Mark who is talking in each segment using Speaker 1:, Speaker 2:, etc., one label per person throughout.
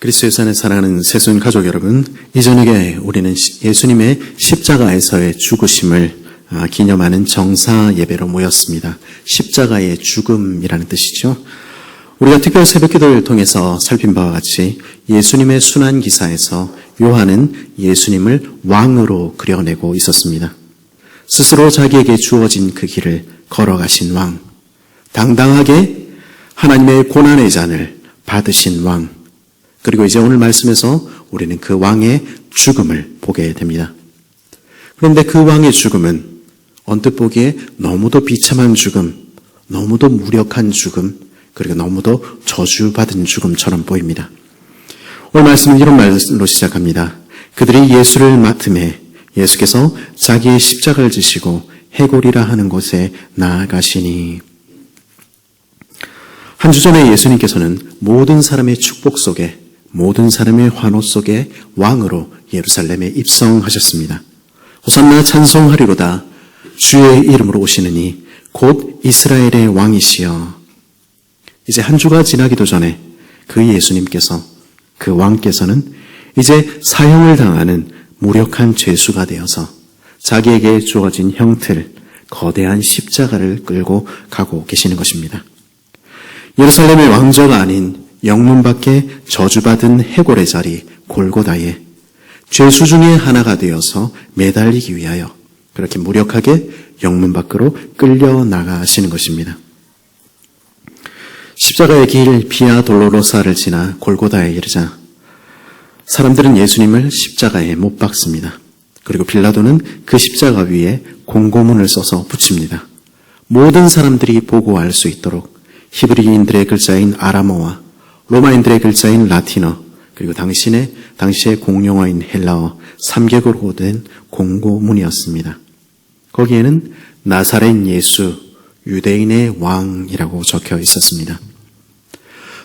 Speaker 1: 그리스도의 안에 사랑하는 세순 가족 여러분, 이전에 우리는 시- 예수님의 십자가에서의 죽으심을 아, 기념하는 정사 예배로 모였습니다. 십자가의 죽음이라는 뜻이죠. 우리가 특별 새벽 기도를 통해서 살핀 바와 같이 예수님의 순환 기사에서 요한은 예수님을 왕으로 그려내고 있었습니다. 스스로 자기에게 주어진 그 길을 걸어가신 왕, 당당하게 하나님의 고난의 잔을 받으신 왕, 그리고 이제 오늘 말씀에서 우리는 그 왕의 죽음을 보게 됩니다. 그런데 그 왕의 죽음은 언뜻 보기에 너무도 비참한 죽음, 너무도 무력한 죽음, 그리고 너무도 저주받은 죽음처럼 보입니다. 오늘 말씀은 이런 말로 시작합니다. 그들이 예수를 맡음에 예수께서 자기의 십자가를 지시고 해골이라 하는 곳에 나아가시니 한 주 전에 예수님께서는 모든 사람의 축복 속에 모든 사람의 환호 속에 왕으로 예루살렘에 입성하셨습니다. 호산나 찬송하리로다 주의 이름으로 오시느니 곧 이스라엘의 왕이시여 이제 한 주가 지나기도 전에 그 예수님께서 그 왕께서는 이제 사형을 당하는 무력한 죄수가 되어서 자기에게 주어진 형틀, 거대한 십자가를 끌고 가고 계시는 것입니다. 예루살렘의 왕조가 아닌 영문 밖에 저주받은 해골의 자리 골고다에 죄수 중에 하나가 되어서 매달리기 위하여 그렇게 무력하게 영문 밖으로 끌려 나가시는 것입니다. 십자가의 길 비아 돌로로사를 지나 골고다에 이르자 사람들은 예수님을 십자가에 못 박습니다. 그리고 빌라도는 그 십자가 위에 공고문을 써서 붙입니다. 모든 사람들이 보고 알 수 있도록 히브리인들의 글자인 아람어와 로마인들의 글자인 라틴어 그리고 당신의 당시의 공용어인 헬라어 3개국으로 된 공고문이었습니다. 거기에는 나사렛 예수 유대인의 왕이라고 적혀 있었습니다.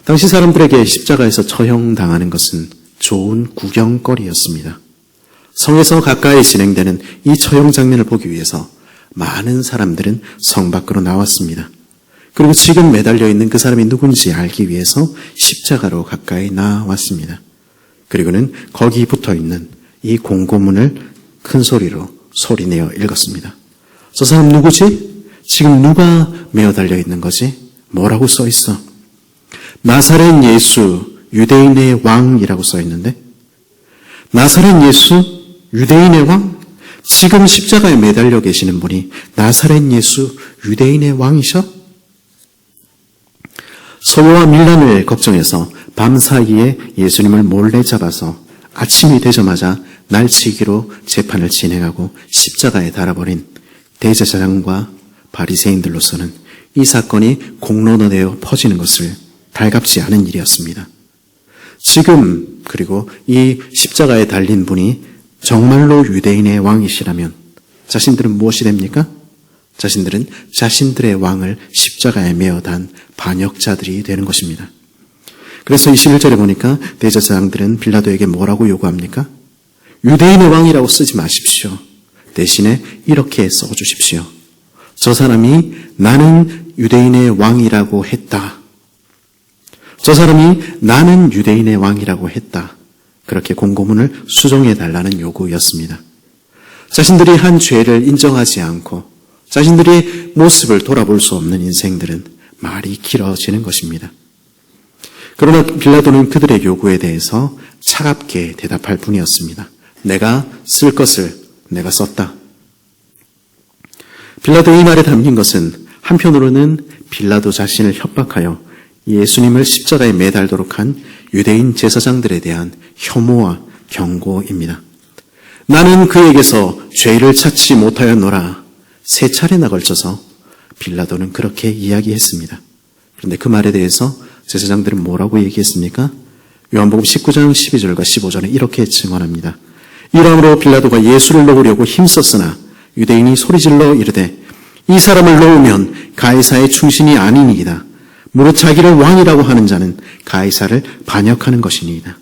Speaker 1: 당시 사람들에게 십자가에서 처형당하는 것은 좋은 구경거리였습니다. 성에서 가까이 진행되는 이 처형 장면을 보기 위해서 많은 사람들은 성 밖으로 나왔습니다. 그리고 지금 매달려 있는 그 사람이 누군지 알기 위해서 십자가로 가까이 나왔습니다. 그리고는 거기 붙어 있는 이 공고문을 큰 소리로 소리내어 읽었습니다. 저 사람 누구지? 지금 누가 매어 달려 있는 거지? 뭐라고 써 있어? 나사렛 예수 유대인의 왕이라고 써 있는데 나사렛 예수 유대인의 왕? 지금 십자가에 매달려 계시는 분이 나사렛 예수 유대인의 왕이셔? 소요와 밀란을 걱정해서 밤 사이에 예수님을 몰래 잡아서 아침이 되자마자 날치기로 재판을 진행하고 십자가에 달아버린 대제사장과 바리새인들로서는 이 사건이 공론화되어 퍼지는 것을 달갑지 않은 일이었습니다. 지금 그리고 이 십자가에 달린 분이 정말로 유대인의 왕이시라면 자신들은 무엇이 됩니까? 자신들은 자신들의 왕을 십자가에 메어 단 반역자들이 되는 것입니다. 그래서 21절에 보니까 대제사장들은 빌라도에게 뭐라고 요구합니까? 유대인의 왕이라고 쓰지 마십시오. 대신에 이렇게 써주십시오. 저 사람이 나는 유대인의 왕이라고 했다. 저 사람이 나는 유대인의 왕이라고 했다. 그렇게 공고문을 수정해 달라는 요구였습니다. 자신들이 한 죄를 인정하지 않고 자신들의 모습을 돌아볼 수 없는 인생들은 말이 길어지는 것입니다. 그러나 빌라도는 그들의 요구에 대해서 차갑게 대답할 뿐이었습니다. 내가 쓸 것을 내가 썼다. 빌라도의 이 말에 담긴 것은 한편으로는 빌라도 자신을 협박하여 예수님을 십자가에 매달도록 한 유대인 제사장들에 대한 혐오와 경고입니다. 나는 그에게서 죄를 찾지 못하였노라. 세 차례나 걸쳐서 빌라도는 그렇게 이야기했습니다. 그런데 그 말에 대해서 제사장들은 뭐라고 얘기했습니까? 요한복음 19장 12절과 15절은 이렇게 증언합니다. 이러므로 빌라도가 예수를 놓으려고 힘썼으나 유대인이 소리질러 이르되 이 사람을 놓으면 가이사의 충신이 아니니이다. 무릇 자기를 왕이라고 하는 자는 가이사를 반역하는 것이니이다.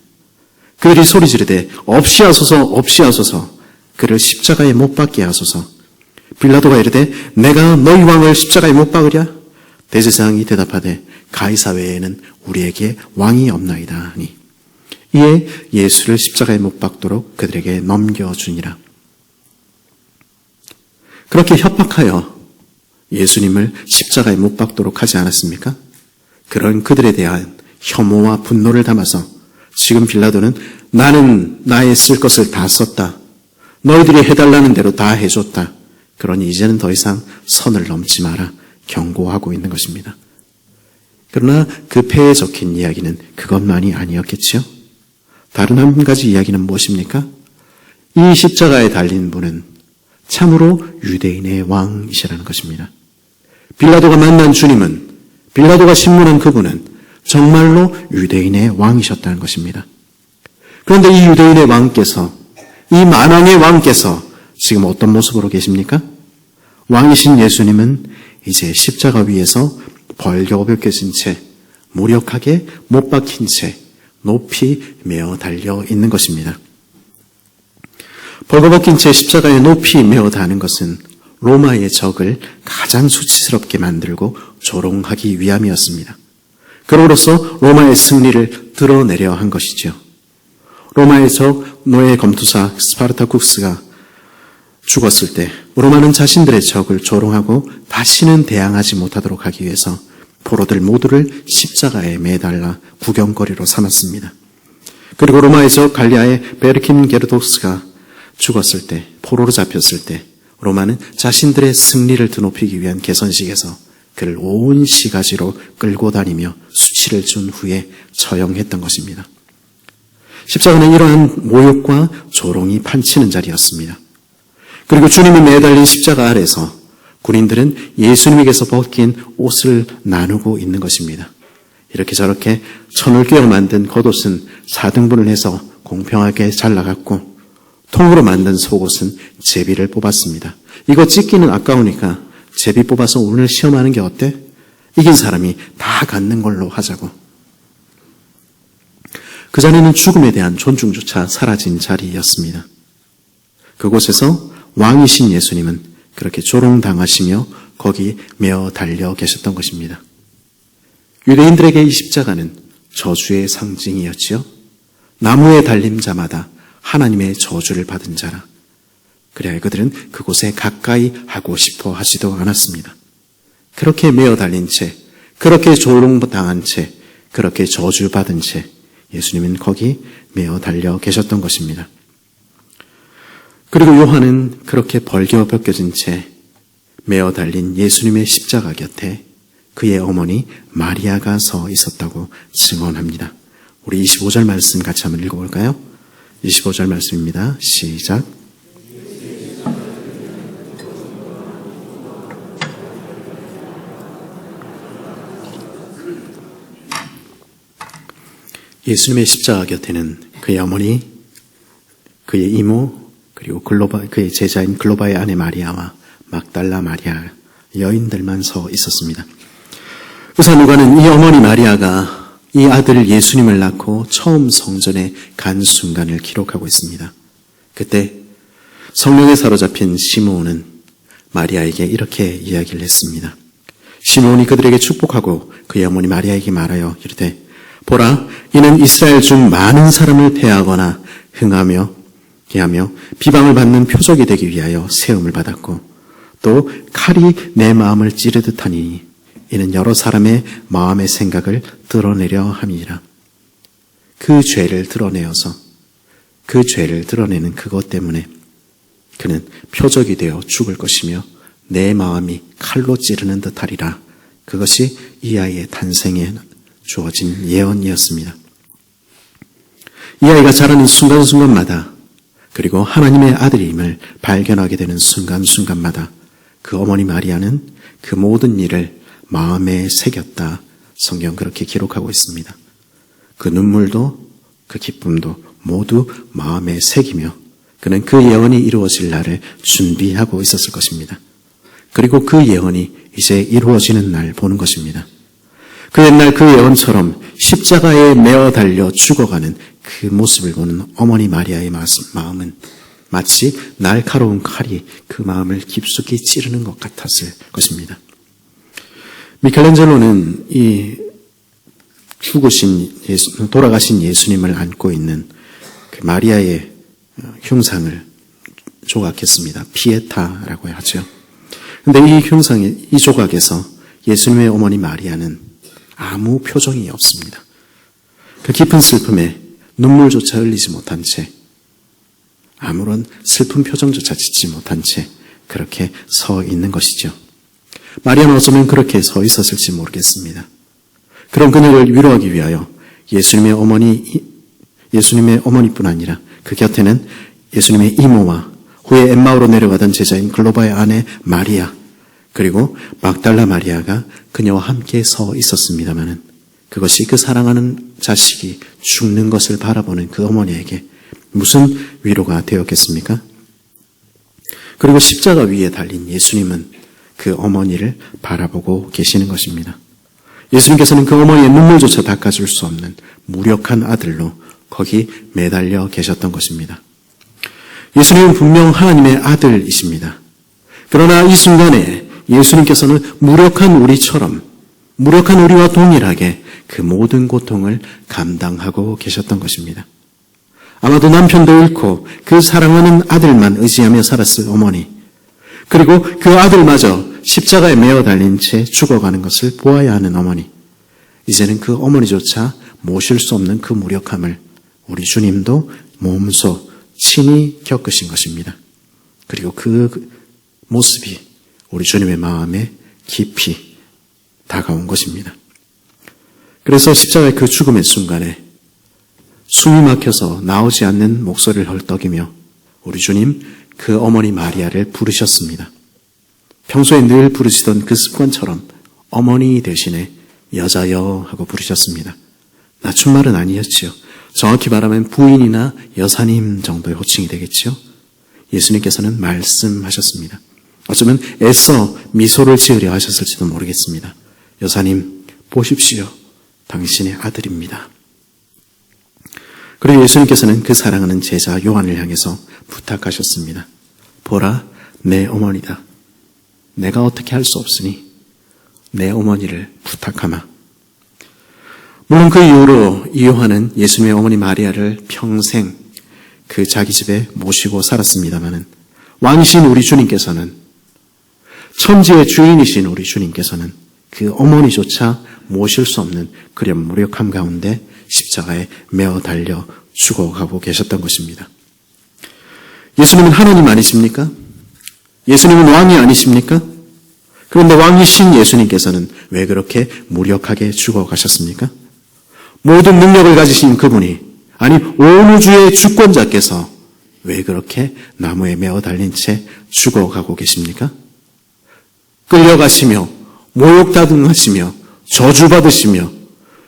Speaker 1: 그들이 소리 지르되 없이 하소서 없이 하소서 그를 십자가에 못 박게 하소서 빌라도가 이르되 내가 너희 왕을 십자가에 못 박으랴 대제사장이 대답하되 가이사 외에는 우리에게 왕이 없나이다 하니 이에 예수를 십자가에 못 박도록 그들에게 넘겨주니라. 그렇게 협박하여 예수님을 십자가에 못 박도록 하지 않았습니까? 그런 그들에 대한 혐오와 분노를 담아서 지금 빌라도는 나는 나의 쓸 것을 다 썼다. 너희들이 해달라는 대로 다 해줬다. 그러니 이제는 더 이상 선을 넘지 마라. 경고하고 있는 것입니다. 그러나 그 패에 적힌 이야기는 그것만이 아니었겠지요? 다른 한 가지 이야기는 무엇입니까? 이 십자가에 달린 분은 참으로 유대인의 왕이시라는 것입니다. 빌라도가 만난 주님은 빌라도가 신문한 그분은 정말로 유대인의 왕이셨다는 것입니다. 그런데 이 유대인의 왕께서 이 만왕의 왕께서 지금 어떤 모습으로 계십니까? 왕이신 예수님은 이제 십자가 위에서 벌겨 벗겨진 채 무력하게 못 박힌 채 높이 메어 달려 있는 것입니다. 벌거벗긴 채 십자가에 높이 메어 다는 것은 로마의 적을 가장 수치스럽게 만들고 조롱하기 위함이었습니다. 그로로서 로마의 승리를 드러내려 한 것이죠. 로마의 적 노예 검투사 스파르타쿠스가 죽었을 때 로마는 자신들의 적을 조롱하고 다시는 대항하지 못하도록 하기 위해서 포로들 모두를 십자가에 매달라 구경거리로 삼았습니다. 그리고 로마의 적 갈리아의 베르킨 게르도스가 죽었을 때 포로로 잡혔을 때 로마는 자신들의 승리를 드높이기 위한 개선식에서 그를 온 시가지로 끌고 다니며 수치를 준 후에 처형했던 것입니다. 십자가는 이러한 모욕과 조롱이 판치는 자리였습니다. 그리고 주님이 매달린 십자가 아래서 군인들은 예수님에게서 벗긴 옷을 나누고 있는 것입니다. 이렇게 저렇게 천을 끼워 만든 겉옷은 4등분을 해서 공평하게 잘라갔고 통으로 만든 속옷은 제비를 뽑았습니다. 이거 찢기는 아까우니까 제비 뽑아서 오늘 시험하는 게 어때? 이긴 사람이 다 갖는 걸로 하자고. 그 자리는 죽음에 대한 존중조차 사라진 자리였습니다. 그곳에서 왕이신 예수님은 그렇게 조롱당하시며 거기 메어 달려 계셨던 것입니다. 유대인들에게 이 십자가는 저주의 상징이었지요. 나무에 달린 자마다 하나님의 저주를 받은 자라. 그래야 그들은 그곳에 가까이 하고 싶어 하지도 않았습니다. 그렇게 메어 달린 채, 그렇게 조롱당한 채, 그렇게 저주받은 채 예수님은 거기 메어 달려 계셨던 것입니다. 그리고 요한은 그렇게 벌겨 벗겨진 채 메어 달린 예수님의 십자가 곁에 그의 어머니 마리아가 서 있었다고 증언합니다. 우리 25절 말씀 같이 한번 읽어볼까요? 25절 말씀입니다. 시작. 예수님의 십자가 곁에는 그의 어머니, 그의 이모, 그리고 글로바, 그의 제자인 글로바의 아내 마리아와 막달라 마리아 여인들만 서 있었습니다. 의사 누가는 이 어머니 마리아가 이 아들 예수님을 낳고 처음 성전에 간 순간을 기록하고 있습니다. 그때 성령에 사로잡힌 시므온은 마리아에게 이렇게 이야기를 했습니다. 시므온이 그들에게 축복하고 그의 어머니 마리아에게 말하여 이르되 보라 이는 이스라엘 중 많은 사람을 대하거나 흥하며 하며 비방을 받는 표적이 되기 위하여 세움을 받았고 또 칼이 내 마음을 찌르듯 하니 이는 여러 사람의 마음의 생각을 드러내려 함이라. 그 죄를 드러내어서 그 죄를 드러내는 그것 때문에 그는 표적이 되어 죽을 것이며 내 마음이 칼로 찌르는 듯 하리라. 그것이 이 아이의 탄생에 주어진 예언이었습니다. 이 아이가 자라는 순간순간마다 그리고 하나님의 아들임을 발견하게 되는 순간순간마다 그 어머니 마리아는 그 모든 일을 마음에 새겼다. 성경 그렇게 기록하고 있습니다. 그 눈물도 그 기쁨도 모두 마음에 새기며 그는 그 예언이 이루어질 날을 준비하고 있었을 것입니다. 그리고 그 예언이 이제 이루어지는 날 보는 것입니다. 그 옛날 그 예언처럼 십자가에 메어 달려 죽어가는 그 모습을 보는 어머니 마리아의 마음은 마치 날카로운 칼이 그 마음을 깊숙이 찌르는 것 같았을 것입니다. 미켈란젤로는 이 죽으신 예수, 돌아가신 예수님을 안고 있는 그 마리아의 어, 흉상을 조각했습니다. 피에타라고 하죠. 근데 이 흉상의, 이 조각에서 예수님의 어머니 마리아는 아무 표정이 없습니다. 그 깊은 슬픔에 눈물조차 흘리지 못한 채, 아무런 슬픈 표정조차 짓지 못한 채 그렇게 서 있는 것이죠. 마리아는 어쩌면 그렇게 서 있었을지 모르겠습니다. 그런 그녀를 위로하기 위하여 예수님의 어머니, 예수님의 어머니뿐 아니라 그 곁에는 예수님의 이모와 후에 엠마오로 내려가던 제자인 글로바의 아내 마리아, 그리고 막달라 마리아가 그녀와 함께 서 있었습니다마는 그것이 그 사랑하는 자식이 죽는 것을 바라보는 그 어머니에게 무슨 위로가 되었겠습니까? 그리고 십자가 위에 달린 예수님은 그 어머니를 바라보고 계시는 것입니다. 예수님께서는 그 어머니의 눈물조차 닦아줄 수 없는 무력한 아들로 거기 매달려 계셨던 것입니다. 예수님은 분명 하나님의 아들이십니다. 그러나 이 순간에 예수님께서는 무력한 우리처럼 무력한 우리와 동일하게 그 모든 고통을 감당하고 계셨던 것입니다. 아마도 남편도 잃고 그 사랑하는 아들만 의지하며 살았을 어머니, 그리고 그 아들마저 십자가에 매어 달린 채 죽어가는 것을 보아야 하는 어머니, 이제는 그 어머니조차 모실 수 없는 그 무력함을 우리 주님도 몸소 친히 겪으신 것입니다. 그리고 그 모습이 우리 주님의 마음에 깊이 다가온 것입니다. 그래서 십자가의 그 죽음의 순간에 숨이 막혀서 나오지 않는 목소리를 헐떡이며 우리 주님 그 어머니 마리아를 부르셨습니다. 평소에 늘 부르시던 그 습관처럼 어머니 대신에 여자여 하고 부르셨습니다. 낮춘말은 아니었지요. 정확히 말하면 부인이나 여사님 정도의 호칭이 되겠지요. 예수님께서는 말씀하셨습니다. 어쩌면 애써 미소를 지으려 하셨을지도 모르겠습니다. 여사님, 보십시오. 당신의 아들입니다. 그리고 예수님께서는 그 사랑하는 제자 요한을 향해서 부탁하셨습니다. 보라, 내 어머니다. 내가 어떻게 할 수 없으니 내 어머니를 부탁하마. 물론 그 이후로 이 요한은 예수님의 어머니 마리아를 평생 그 자기 집에 모시고 살았습니다마는 왕이신 우리 주님께서는 천지의 주인이신 우리 주님께서는 그 어머니조차 모실 수 없는 그런 무력함 가운데 십자가에 매어 달려 죽어가고 계셨던 것입니다. 예수님은 하나님 아니십니까? 예수님은 왕이 아니십니까? 그런데 왕이신 예수님께서는 왜 그렇게 무력하게 죽어가셨습니까? 모든 능력을 가지신 그분이, 아니, 온 우주의 주권자께서 왜 그렇게 나무에 매어 달린 채 죽어가고 계십니까? 끌려가시며, 모욕다둥하시며, 저주받으시며,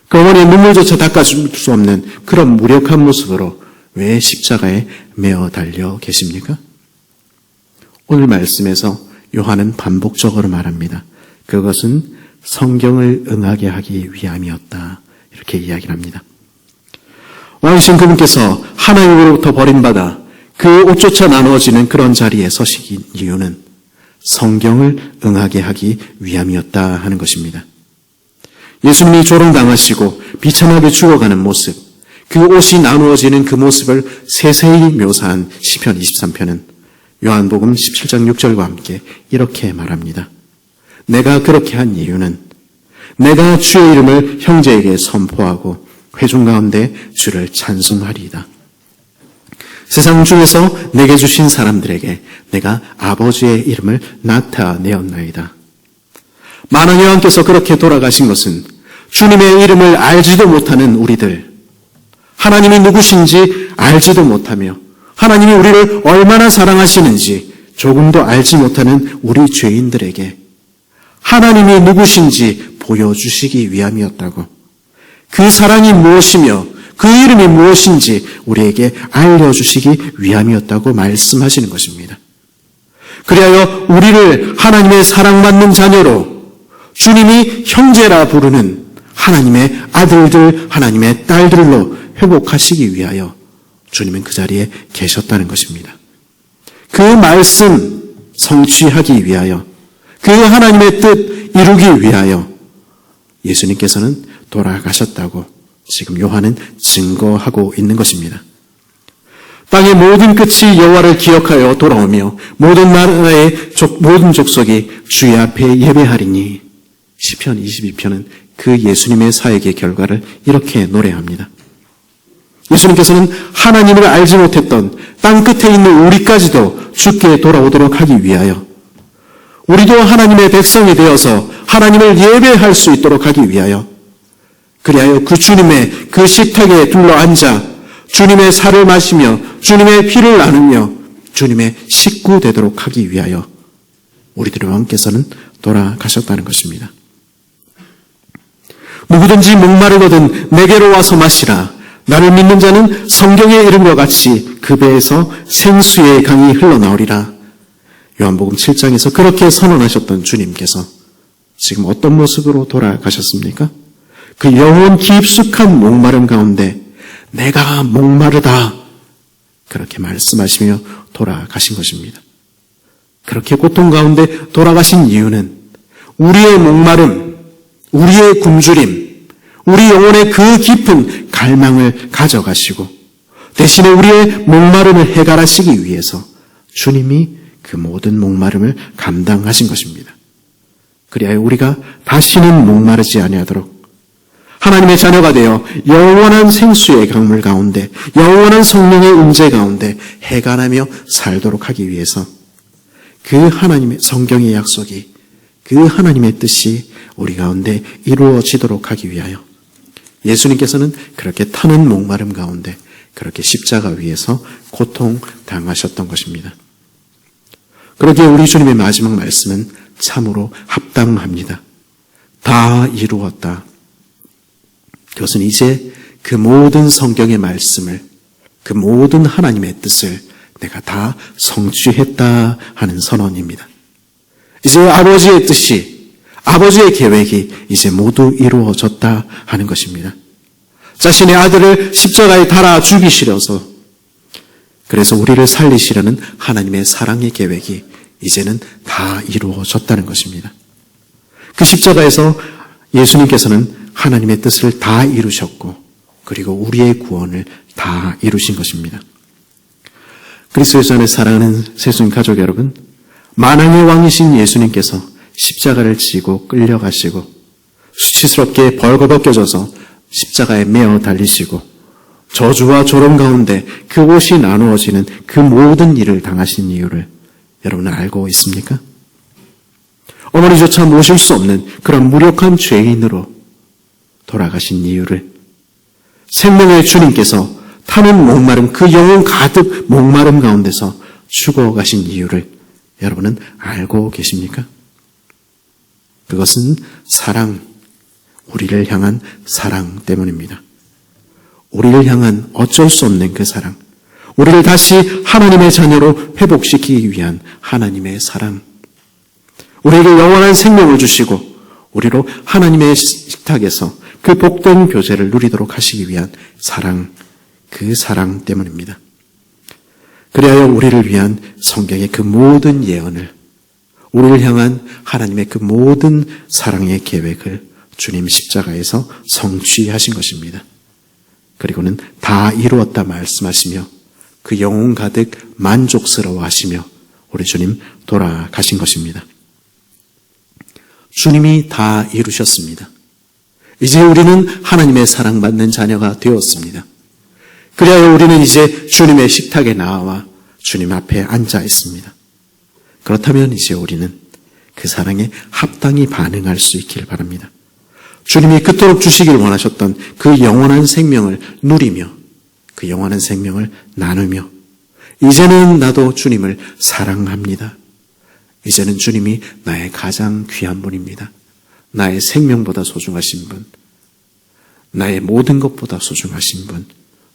Speaker 1: 그 어머니의 눈물조차 닦아줄 수 없는 그런 무력한 모습으로 왜 십자가에 매어 달려 계십니까? 오늘 말씀에서 요한은 반복적으로 말합니다. 그것은 성경을 응하게 하기 위함이었다. 이렇게 이야기를 합니다. 왕이신 그분께서 하나님으로부터 버림받아 그 옷조차 나누어지는 그런 자리에 서시기 이유는 성경을 응하게 하기 위함이었다 하는 것입니다. 예수님이 조롱당하시고 비참하게 죽어가는 모습, 그 옷이 나누어지는 그 모습을 세세히 묘사한 시편 23편은 요한복음 17장 6절과 함께 이렇게 말합니다. 내가 그렇게 한 이유는 내가 주의 이름을 형제에게 선포하고 회중 가운데 주를 찬송하리이다. 세상 중에서 내게 주신 사람들에게 내가 아버지의 이름을 나타내었나이다. 만왕 여왕께서 그렇게 돌아가신 것은 주님의 이름을 알지도 못하는 우리들, 하나님이 누구신지 알지도 못하며 하나님이 우리를 얼마나 사랑하시는지 조금도 알지 못하는 우리 죄인들에게 하나님이 누구신지 보여주시기 위함이었다고. 그 사랑이 무엇이며 그 이름이 무엇인지 우리에게 알려주시기 위함이었다고 말씀하시는 것입니다. 그리하여 우리를 하나님의 사랑받는 자녀로 주님이 형제라 부르는 하나님의 아들들, 하나님의 딸들로 회복하시기 위하여 주님은 그 자리에 계셨다는 것입니다. 그 말씀 성취하기 위하여 그 하나님의 뜻 이루기 위하여 예수님께서는 돌아가셨다고 지금 요한은 증거하고 있는 것입니다. 땅의 모든 끝이 여호와를 기억하여 돌아오며 모든 나라의 족, 모든 족속이 주의 앞에 예배하리니 시편 22편은 그 예수님의 사역의 결과를 이렇게 노래합니다. 예수님께서는 하나님을 알지 못했던 땅 끝에 있는 우리까지도 주께 돌아오도록 하기 위하여 우리도 하나님의 백성이 되어서 하나님을 예배할 수 있도록 하기 위하여 그리하여 그 주님의 그 식탁에 둘러 앉아 주님의 살을 마시며 주님의 피를 나누며 주님의 식구 되도록 하기 위하여 우리들의 왕께서는 돌아가셨다는 것입니다. 누구든지 목마르거든 내게로 와서 마시라. 나를 믿는 자는 성경에 이른 것 같이 그 배에서 생수의 강이 흘러나오리라. 요한복음 7장에서 그렇게 선언하셨던 주님께서 지금 어떤 모습으로 돌아가셨습니까? 그 영원 깊숙한 목마름 가운데 내가 목마르다. 그렇게 말씀하시며 돌아가신 것입니다. 그렇게 고통 가운데 돌아가신 이유는 우리의 목마름, 우리의 굶주림, 우리 영혼의 그 깊은 갈망을 가져가시고 대신에 우리의 목마름을 해결하시기 위해서 주님이 그 모든 목마름을 감당하신 것입니다. 그리하여 우리가 다시는 목마르지 아니하도록 하나님의 자녀가 되어 영원한 생수의 강물 가운데 영원한 성령의 임재 가운데 해관하며 살도록 하기 위해서 그 하나님의 성경의 약속이 그 하나님의 뜻이 우리 가운데 이루어지도록 하기 위하여 예수님께서는 그렇게 타는 목마름 가운데 그렇게 십자가 위에서 고통 당하셨던 것입니다. 그러기에 우리 주님의 마지막 말씀은 참으로 합당합니다. 다 이루었다. 그것은 이제 그 모든 성경의 말씀을 그 모든 하나님의 뜻을 내가 다 성취했다 하는 선언입니다. 이제 아버지의 뜻이 아버지의 계획이 이제 모두 이루어졌다 하는 것입니다. 자신의 아들을 십자가에 달아 죽이시려서 그래서 우리를 살리시려는 하나님의 사랑의 계획이 이제는 다 이루어졌다는 것입니다. 그 십자가에서 예수님께서는 하나님의 뜻을 다 이루셨고 그리고 우리의 구원을 다 이루신 것입니다. 그리스도의 안에 사랑하는 세순 가족 여러분, 만왕의 왕이신 예수님께서 십자가를 지고 끌려가시고 수치스럽게 벌거벗겨져서 십자가에 매어 달리시고 저주와 조롱 가운데 그 옷이 나누어지는 그 모든 일을 당하신 이유를 여러분은 알고 있습니까? 어머니조차 모실 수 없는 그런 무력한 죄인으로 돌아가신 이유를 생명의 주님께서 타는 목마름, 그 영혼 가득 목마름 가운데서 죽어가신 이유를 여러분은 알고 계십니까? 그것은 사랑, 우리를 향한 사랑 때문입니다. 우리를 향한 어쩔 수 없는 그 사랑, 우리를 다시 하나님의 자녀로 회복시키기 위한 하나님의 사랑, 우리에게 영원한 생명을 주시고 우리로 하나님의 식탁에서 그 복된 교제를 누리도록 하시기 위한 사랑, 그 사랑 때문입니다. 그리하여 우리를 위한 성경의 그 모든 예언을 우리를 향한 하나님의 그 모든 사랑의 계획을 주님 십자가에서 성취하신 것입니다. 그리고는 다 이루었다 말씀하시며 그 영혼 가득 만족스러워 하시며 우리 주님 돌아가신 것입니다. 주님이 다 이루셨습니다. 이제 우리는 하나님의 사랑받는 자녀가 되었습니다. 그래야 우리는 이제 주님의 식탁에 나와 주님 앞에 앉아 있습니다. 그렇다면 이제 우리는 그 사랑에 합당히 반응할 수 있기를 바랍니다. 주님이 그토록 주시길 원하셨던 그 영원한 생명을 누리며 그 영원한 생명을 나누며 이제는 나도 주님을 사랑합니다. 이제는 주님이 나의 가장 귀한 분입니다. 나의 생명보다 소중하신 분, 나의 모든 것보다 소중하신 분,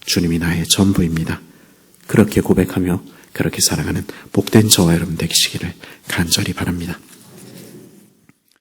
Speaker 1: 주님이 나의 전부입니다. 그렇게 고백하며 그렇게 살아가는 복된 저와 여러분 되시기를 간절히 바랍니다.